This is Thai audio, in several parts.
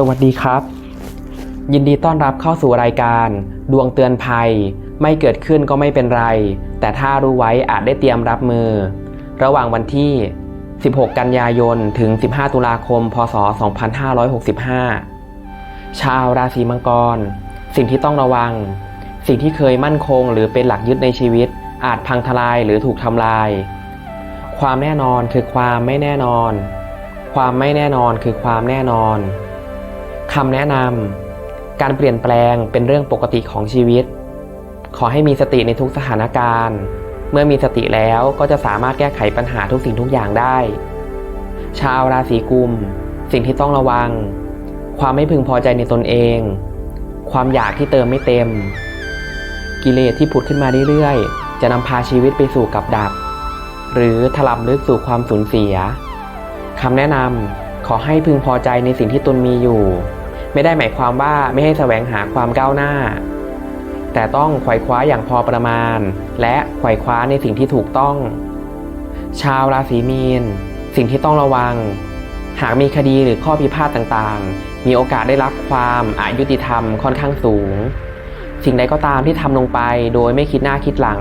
สวัสดีครับ ยินดีต้อนรับเข้าสู่รายการ ดวงเตือนภัย ไม่เกิดขึ้นก็ไม่เป็นไร แต่ถ้ารู้ไว้อาจได้เตรียมรับมือ ระหว่างวันที่ 16 กันยายน ถึง 15 ตุลาคม พศ 2565 ชาวราศีมังกร สิ่งที่ต้องระวัง สิ่งที่เคยมั่นคงหรือเป็นหลักยึดในชีวิต อาจพังทลายหรือถูกทำลาย ความแน่นอนคือความไม่แน่นอน ความไม่แน่นอนคือความแน่นอน คำแนะนำการเปลี่ยนแปลงเป็นเรื่องปกติของชีวิต ขอให้มีสติในทุกสถานการณ์ เมื่อมีสติแล้วก็จะสามารถแก้ไขปัญหาทุกสิ่งทุกอย่างได้ ชาวราศีกุม สิ่งที่ต้องระวัง ความไม่พึงพอใจในตนเอง ความอยากที่เติมไม่เต็ม กิเลสที่ผุดขึ้นมาเรื่อยๆ จะนำพาชีวิตไปสู่กับดัก หรือถลำลึกสู่ความสูญเสียคำแนะนำขอให้พึงพอใจในสิ่งที่ตนมีอยู่ ไม่ได้หมายความว่าไม่ให้แสวงหาความก้าวหน้า แต่ต้องไขว่คว้าอย่างพอประมาณ และไขว่คว้าในสิ่งที่ถูกต้อง ชาวราศีมีน สิ่งที่ต้องระวัง หากมีคดีหรือข้อพิพาทต่างๆ มีโอกาสได้รับความอายุติธรรมค่อนข้างสูง สิ่งใดก็ตามที่ทำลงไปโดยไม่คิดหน้าคิดหลัง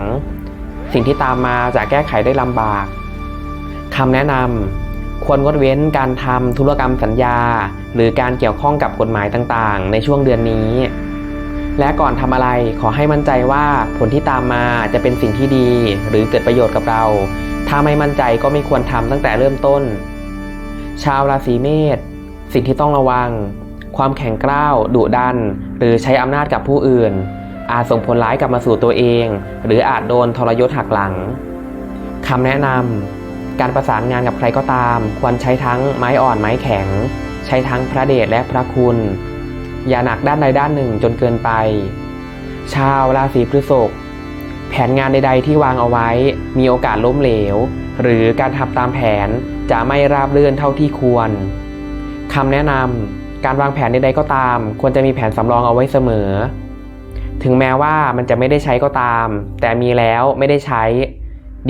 สิ่งที่ตามมาจะแก้ไขได้ลำบากคำแนะนำ ควรงดเว้นการทำธุรกรรมสัญญา หรือการเกี่ยวข้องกับกฎหมายต่างๆ ในช่วงเดือนนี้ และก่อนทำอะไรขอให้มั่นใจว่าผลที่ตามมาจะเป็นสิ่งที่ดี หรือเกิดประโยชน์กับเรา ถ้าไม่มั่นใจก็ไม่ควรทำตั้งแต่เริ่มต้น ชาวราศีเมษสิ่งที่ต้องระวัง ความแข็งกร้าวดุดัน หรือใช้อำนาจกับผู้อื่น อาจส่งผลร้ายกลับมาสู่ตัวเอง หรืออาจโดนทรยศหักหลังคำแนะนำ การประสานงานกับใครก็ตาม ควรใช้ทั้งไม้อ่อนไม้แข็ง ใช้ทั้งพระเดชและพระคุณ อย่าหนักด้านใดด้านหนึ่งจนเกินไป ชาวราศีพฤษภแผนงานใด ๆ ที่วางเอาไว้ มีโอกาสล้มเหลว หรือการทำตามแผนจะไม่ราบรื่นเท่าที่ควรคำแนะนำการวางแผนใดๆก็ตาม ควรจะมีแผนสำรองเอาไว้เสมอ ถึงแม้ว่ามันจะไม่ได้ใช้ก็ตาม แต่มีแล้วไม่ได้ใช้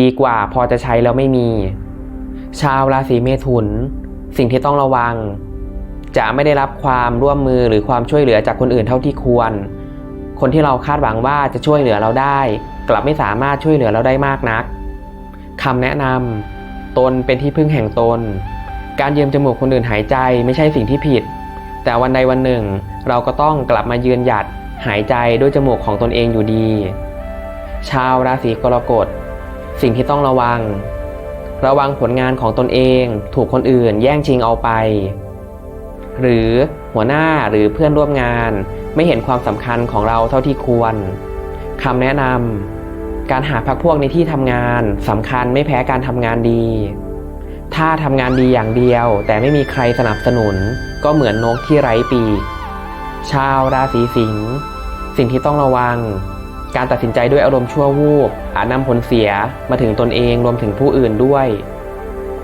ดีกว่าพอจะใช้แล้วไม่มี ชาวราศีเมถุน สิ่งที่ต้องระวัง จะไม่ได้รับความร่วมมือหรือความช่วยเหลือจากคนอื่นเท่าที่ควร คนที่เราคาดหวังว่าจะช่วยเหลือเราได้ กลับไม่สามารถช่วยเหลือเราได้มากนักคำแนะนำตนเป็นที่พึ่งแห่งตน การยืมจมูกคนอื่นหายใจไม่ใช่สิ่งที่ผิด แต่วันใดวันหนึ่ง เราก็ต้องกลับมายืนหยัดหายใจด้วยจมูกของตนเองอยู่ดี ชาวราศีกรกฎ สิ่งที่ต้องระวัง ระวังผลงานของตนเองถูกคนอื่นแย่งชิงเอาไป หรือหัวหน้าหรือเพื่อนร่วมงานไม่เห็นความสำคัญของเราเท่าที่ควรคำแนะนำการหาพักพวกในที่ทำงานสำคัญไม่แพ้การทำงานดี ถ้าทำงานดีอย่างเดียว แต่ไม่มีใครสนับสนุน ก็เหมือนนกที่ไร้ปีก ชาวราศีสิงห์สิ่งที่ต้องระวัง การตัดสินใจด้วยอารมณ์ชั่ววูบอาจนำผลเสียมาถึงตนเองรวมถึงผู้อื่นด้วย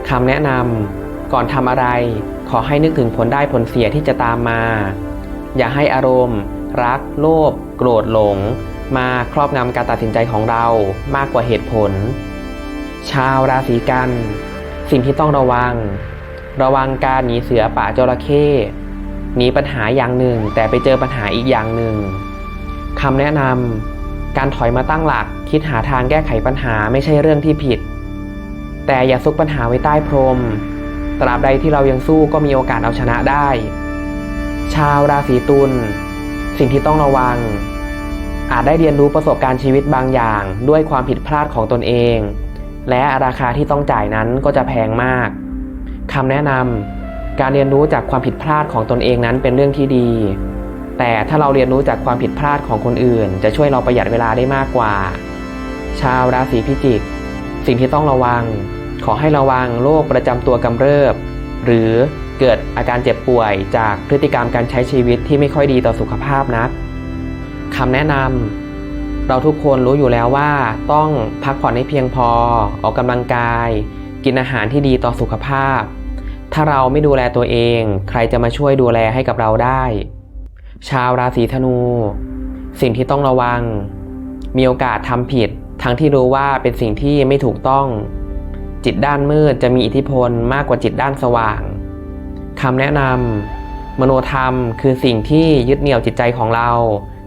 คำแนะนำก่อนทำอะไร ขอให้นึกถึงผลได้ผลเสียที่จะตามมา อย่าให้อารมณ์ รัก โลภโกรธหลง มาครอบงำการตัดสินใจของเรามากกว่าเหตุผล ชาวราศีกัน สิ่งที่ต้องระวัง ระวังการหนีเสือป่าจระเข้หนีปัญหาอย่างหนึ่งแต่ไปเจอปัญหาอีกอย่างหนึ่งคำแนะนำ การถอยมาตั้งหลัก คิดหาทางแก้ไขปัญหาไม่ใช่เรื่องที่ผิด แต่อย่าซุกปัญหาไว้ใต้พรม ตราบใดที่เรายังสู้ก็มีโอกาสเอาชนะได้ ชาวราศีตุลสิ่งที่ต้องระวัง อาจได้เรียนรู้ประสบการณ์ชีวิตบางอย่าง ด้วยความผิดพลาดของตนเอง และราคาที่ต้องจ่ายนั้นก็จะแพงมากคำแนะนำการเรียนรู้จากความผิดพลาดของตนเองนั้นเป็นเรื่องที่ดี แต่ถ้าเราเรียนรู้จากความผิดพลาดของคนอื่น จะช่วยเราประหยัดเวลาได้มากกว่า ชาวราศีพิจิก สิ่งที่ต้องระวัง ขอให้ระวังโรคประจำตัวกำเริบ หรือเกิดอาการเจ็บป่วยจากพฤติกรรมการใช้ชีวิตที่ไม่ค่อยดีต่อสุขภาพนักคำแนะนำเราทุกคนรู้อยู่แล้วว่า ต้องพักผ่อนให้เพียงพอ ออกกำลังกาย กินอาหารที่ดีต่อสุขภาพ ถ้าเราไม่ดูแลตัวเอง ใครจะมาช่วยดูแลให้กับเราได้ ชาวราศีธนู สิ่งที่ต้องระวัง มีโอกาสทำผิด ทั้งที่รู้ว่าเป็นสิ่งที่ไม่ถูกต้อง จิตด้านมืดจะมีอิทธิพลมากกว่าจิตด้านสว่างคำแนะนำมโนธรรมคือสิ่งที่ยึดเหนี่ยวจิตใจของเรา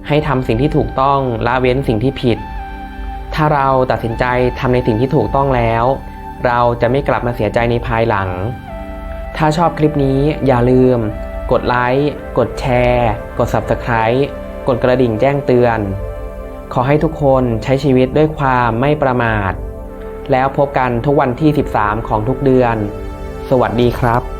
ให้ทำสิ่งที่ถูกต้องละเว้นสิ่งที่ผิด ถ้าเราตัดสินใจทำในสิ่งที่ถูกต้องแล้ว เราจะไม่กลับมาเสียใจในภายหลัง ถ้าชอบคลิปนี้อย่าลืม กดไลค์ กดแชร์ กด Subscribe กดกระดิ่งแจ้งเตือน ขอให้ทุกคนใช้ชีวิตด้วยความไม่ประมาท แล้วพบกันทุกวันที่ 13 ของทุกเดือน สวัสดีครับ